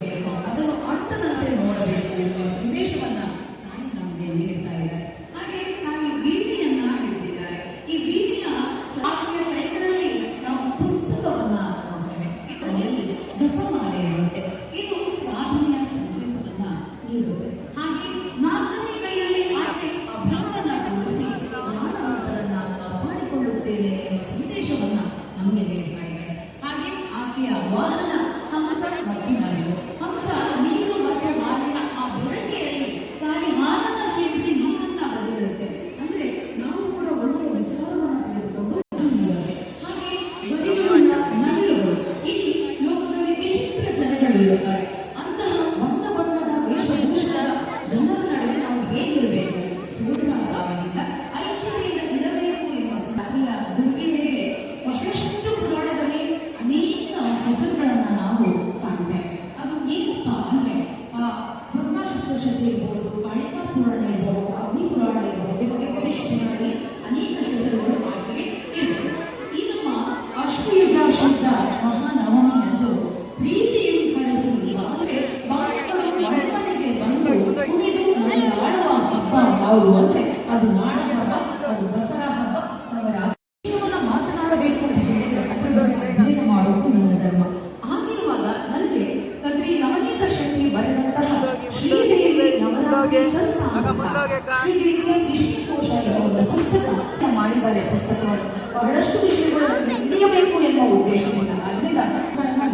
ಅದನ್ನು ಅರ್ಥದಂತೆ ನೋಡಬೇಕು ಸಂದೇಶವನ್ನ ತಾಯಿ ನಮಗೆ ನೀಡ್ತಾ ಇದ್ದಾರೆ ಹಾಗೆ ತಾಯಿ ವೀಟಿಯನ್ನ ಹಿಡಿದಿದ್ದಾರೆ. ಈ ವೀಟಿಯ ತಾಯಿಯ ಸೈಕಲಲ್ಲಿ ನಾವು ಪುಸ್ತಕವನ್ನ ನೋಡ್ತೇವೆ. ಇದರಲ್ಲಿ ಜಪಮಾಲೆ ಇದು ಸಾಧನೆಯ ಸಂಕೇತವನ್ನ ನೀಡುತ್ತೆ. ಹಾಗೆ ನಾಲ್ಕನೇ ಕೈಯಲ್ಲಿ ಆಕೆ ಅಭಾವವನ್ನ ತೋರಿಸಿ ಜ್ಞಾನವಂತರನ್ನ ಕಾಪಾಡಿಕೊಳ್ಳುತ್ತೇನೆ ಎಂಬ ಸಂದೇಶವನ್ನ ನಮಗೆ ನೀಡ್ತಾ ಇದ್ದಾರೆ ಹಾಗೆ ಆಕೆಯ ವಾಹನ 你爱 ಯಾವುದು ಅಂದ್ರೆ ಅದು ನಾಡ ಹಬ್ಬ, ಅದು ದಸರಾ ಹಬ್ಬ ಅವರ ಮಾತನಾಡಬೇಕು ಅಂತ ಹೇಳಿದ್ರೆ ಅಧ್ಯಯನ ಮಾಡೋದು ನನ್ನ ಧರ್ಮ. ಆಗಿರುವಾಗ ನನಗೆ ಕದ್ರಿ ನವನೀತ ಶಕ್ತಿ ಬರೆದಂತಹ ಶ್ರೀದೇವಿ ವಿಶ್ವಕೋಶ ಎಂಬ ಪುಸ್ತಕ ಮಾಡಿದ್ದಾರೆ. ಪುಸ್ತಕವನ್ನು ಬಹಳಷ್ಟು ವಿಷಯಗಳನ್ನು ತಿಳಿಯಬೇಕು ಎನ್ನುವ ಉದ್ದೇಶದಿಂದ. ಅದರಿಂದ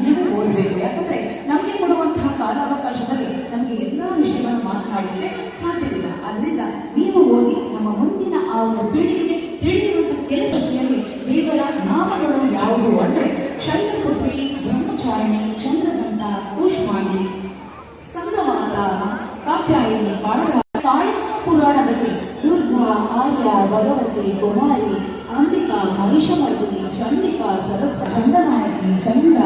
ನೀವು ಓದಬೇಕು. ಯಾಕಂದ್ರೆ ನಮಗೆ ಕೊಡುವಂತಹ ಕಾಲಾವಕಾಶದಲ್ಲಿ ನಮಗೆ ಎಲ್ಲಾ ವಿಷಯಗಳನ್ನು ಮಾತನಾಡಿದರೆ ಸಾಧ್ಯವಿಲ್ಲ ಕಾತ್ಯಾಯಿನಿ ಕಾಳಿಕಾ ಪುರಾಣದಲ್ಲಿ ದುರ್ಗಾ, ಆರ್ಯ, ಭಗವತಿ ಕುಮಾರಿ ಅಂಬಿಕಾ, ಮಹಿಷಮರ್ದಿನಿ, ಚಂಡಿಕಾ, ಸರಸ್ವ, ಚಂಡನಾಯಕಿ, ಚಂದ್ರ,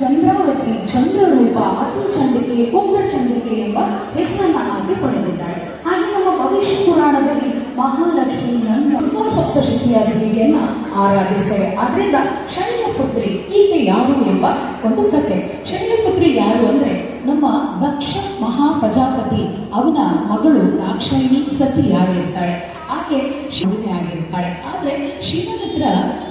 ಚಂದ್ರಾವತಿ, ಚಂದ್ರರೂಪ ಅತಿ ಚಂಡಿಕೆ ಉಗ್ರ ಚಂಡಿಕೆ ಎಂಬ ಹೆಸರನ್ನ ಆಕೆ ಹಾಗೆ ನಮ್ಮ ಭವಿಷ್ಯ ಪುರಾಣದಲ್ಲಿ ಮಹಾಲಕ್ಷ್ಮಿ ನನ್ನ ಸಪ್ತಶಕ್ತಿಯ ದೇವಿಯನ್ನ ಆರಾಧಿಸ್ತೇವೆ. ಆದ್ರಿಂದ ಶೈಲಪುತ್ರಿ ಈಕೆ ಯಾರು ಎಂಬ ಒಂದು ಕತೆ ಶೈಲಪುತ್ರಿ ಯಾರು ಅಂದ್ರೆ ಆಕೆ ಶಿವನೇ ಆಗಿರ್ತಾಳೆ. ಆದ್ರೆ ಶಿವನ ಹತ್ರ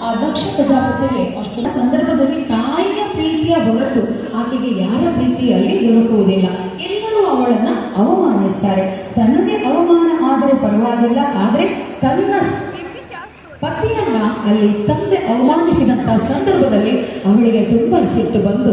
ಆ ದಕ್ಷ ಪ್ರಜಾಪತಿಗೆ ಅಷ್ಟು ಸಂದರ್ಭದಲ್ಲಿ ತಾಯಿಯ ಪ್ರೀತಿಯ ಹೊರತು ಆಕೆಗೆ ಯಾರ ಪ್ರೀತಿಯಲ್ಲಿ ದೊರಕುವುದಿಲ್ಲ. ಎಲ್ಲರೂ ಅವಳನ್ನ ಅವಮಾನಿಸ್ತಾರೆ. ತನಗೆ ಅವಮಾನ ಆದರೆ ಪರವಾಗಿಲ್ಲ. ಆದ್ರೆ ತನ್ನ ಪತಿಯನ್ನ ಅಲ್ಲಿ ತಂದೆ ಅವಮಾನಿಸಿದಂತಹ ಸಂದರ್ಭದಲ್ಲಿ ಅವಳಿಗೆ ತುಂಬಾ ಸಿಟ್ಟು ಬಂದು